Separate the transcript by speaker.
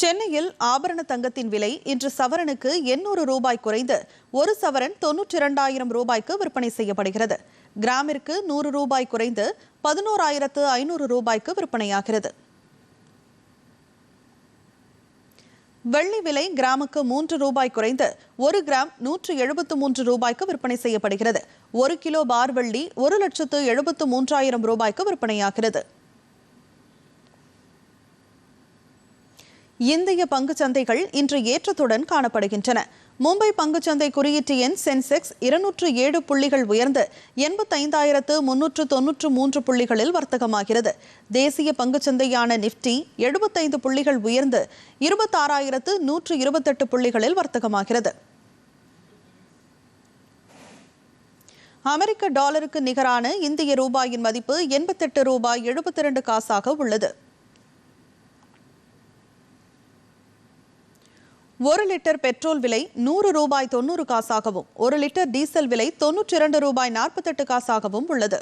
Speaker 1: சென்னையில் ஆபரண தங்கத்தின் விலை இன்று சவரனுக்கு எண்ணூறு ரூபாய் குறைந்து ஒரு சவரன் தொன்னூற்றி இரண்டாயிரம் ரூபாய்க்கு விற்பனை செய்யப்படுகிறது. கிராமிற்கு நூறு ரூபாய் குறைந்து பதினோராயிரத்து ஐநூறு ரூபாய்க்கு விற்பனையாகிறது. வெள்ளி விலை கிராமுக்கு மூன்று ரூபாய் குறைந்து ஒரு கிராம் நூற்று எழுபத்து மூன்று ரூபாய்க்கு விற்பனை செய்யப்படுகிறது. ஒரு கிலோ பார் வெள்ளி ஒரு லட்சத்து எழுபத்து மூன்றாயிரம் ரூபாய்க்கு விற்பனையாகிறது. இந்திய பங்குச்சந்தைகள் இன்று ஏற்றத்துடன் காணப்படுகின்றன. மும்பை பங்குச்சந்தை குறியீட்டு எண் சென்செக்ஸ் இருநூற்று ஏழு புள்ளிகள் உயர்ந்து எண்பத்தைந்தாயிரத்து முன்னூற்று தொன்னூற்று மூன்று புள்ளிகளில் வர்த்தகமாகிறது. தேசிய பங்குச்சந்தையான நிப்டி எழுபத்தைந்து புள்ளிகள் உயர்ந்து இருபத்தாறாயிரத்து நூற்று இருபத்தெட்டு புள்ளிகளில் வர்த்தகமாகிறது. அமெரிக்க டாலருக்கு நிகரான இந்திய ரூபாயின் மதிப்பு எண்பத்தெட்டு ரூபாய் எழுபத்தி இரண்டு காசாக உள்ளது. ஒரு லிட்டர் பெட்ரோல் விலை நூறு ரூபாய் தொண்ணூறு காசாகவும் ஒரு லிட்டர் டீசல் விலை தொன்னூற்றி இரண்டு ரூபாய் நாற்பத்தெட்டு காசாகவும் உள்ளது.